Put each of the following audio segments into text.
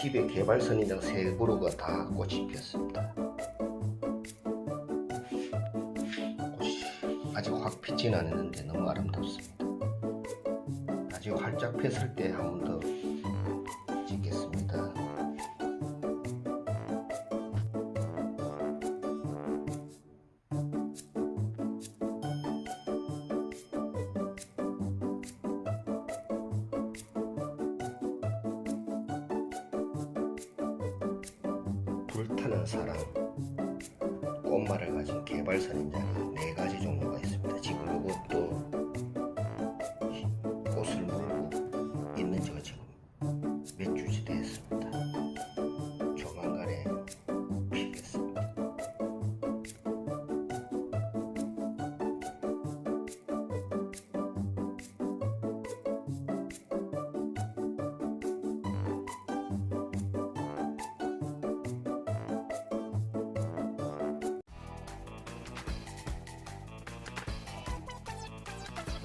집에 개발 선인장 세 그루가 다 꽃이 피었습니다. 꽃이 아직 확 피진 않았는데 너무 아름답습니다. 아직 활짝 폈을 때 한 번 더 불타는 사랑 꽃말을 가진 개발 선인장이 네 가지 종류가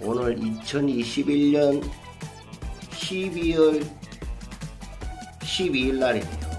오늘 2021년 12월 12일 날이네요.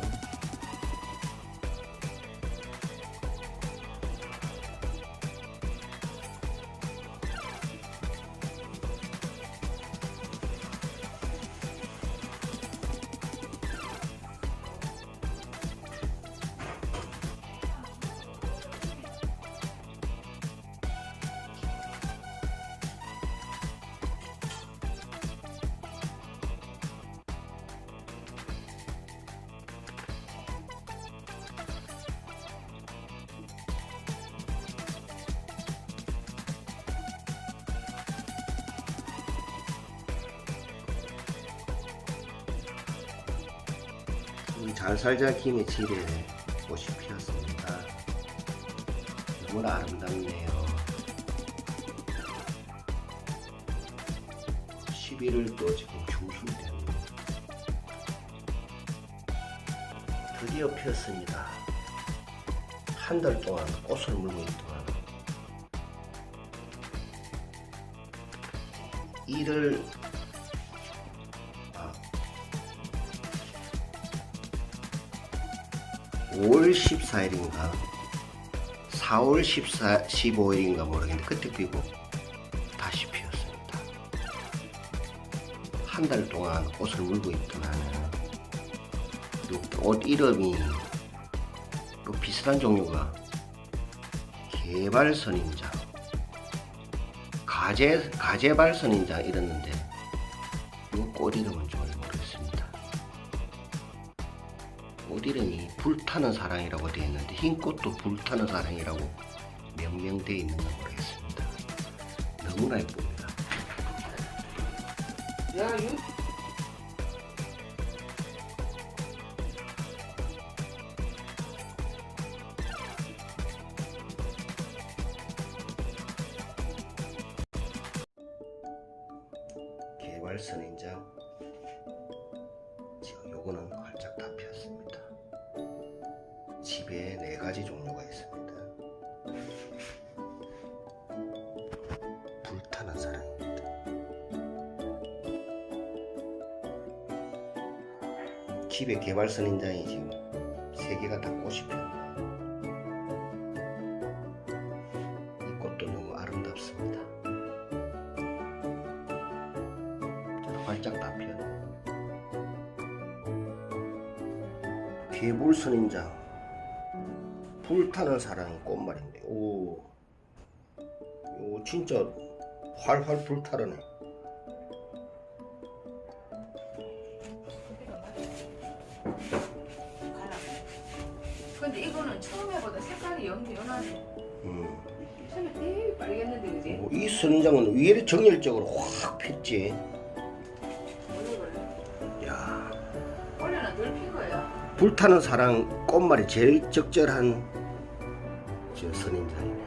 잘 살자 김의 집에 꽃이 피었습니다. 너무나 아름답네요. 11월 또 지금 중순되는 드디어 피었습니다. 한 달 동안 꽃을 물고 있더만 이를 5월 14일인가 4월 14, 15일인가 모르겠는데 그때 피고 다시 피었습니다. 한 달 동안 꽃을 물고 있더라는 옷 이름이 또 비슷한 종류가 개발선인장 가재, 가재발선인장 이랬는데 이꽃 이름은 좀 꽃 이름이 불타는 사랑이라고 되어 있는데 흰 꽃도 불타는 사랑이라고 명명되어 있는 건 모르겠습니다. 너무나 예쁩니다. 야, 유... 개발선 인장 지금 요거는 활짝 다 피었습니다. 집에 네 가지 종류가 있습니다. 불타는 사랑입니다. 집에 개발 선인장이 지금 세 개가 다 꽃이 피었네요. 이 꽃도 너무 아름답습니다. 활짝 다 피었네. 개불 선인장 불타는 사랑의 꽃말인데 오, 오 진짜 활활 불타르네. 근데 이거는 처음에보다 색깔이 영 연하네. 음. 처음에 되게 빨개졌는데 그지? 오, 이왜 이렇게 정열적으로 확 폈지? 원래 원래 야, 원래는 늘핀 거야. 불타는 사랑 꽃말이 제일 적절한 저 선인장이네.